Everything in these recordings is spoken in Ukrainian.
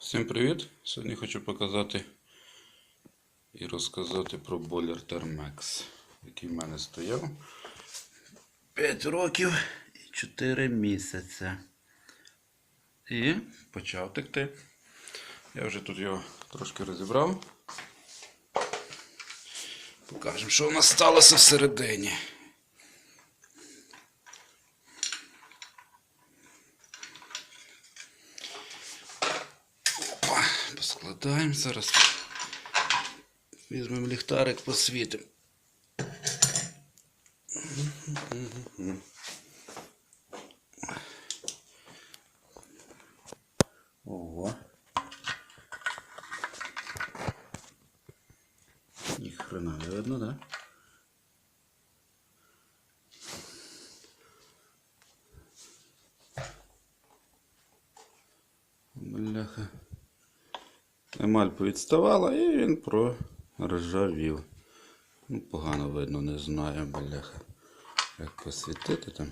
Всім привіт! Сьогодні хочу показати і розказати про бойлер Thermex, який в мене стояв 5 років і 4 місяці. І почав текти. Я вже тут його трошки розібрав. Покажемо, що у нас сталося всередині. Поскладаємо зараз. Візьмемо ліхтарик, посвітимо. Ого. Ні хрена не видно, да? Бляха. Емаль повідставала і він проржавів. Ну, погано видно, не знаю, бляха. Як посвітити там.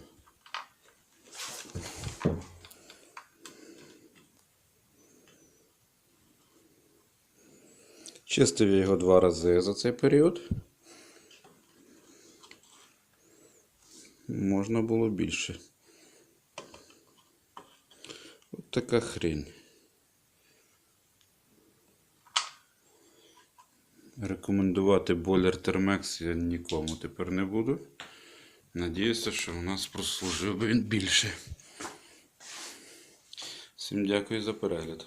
Чистив його два рази за цей період. Можна було більше. От така хрень. Рекомендувати бойлер Термекс я нікому тепер не буду. Надіюся, що у нас прослужив би він більше. Всім дякую за перегляд.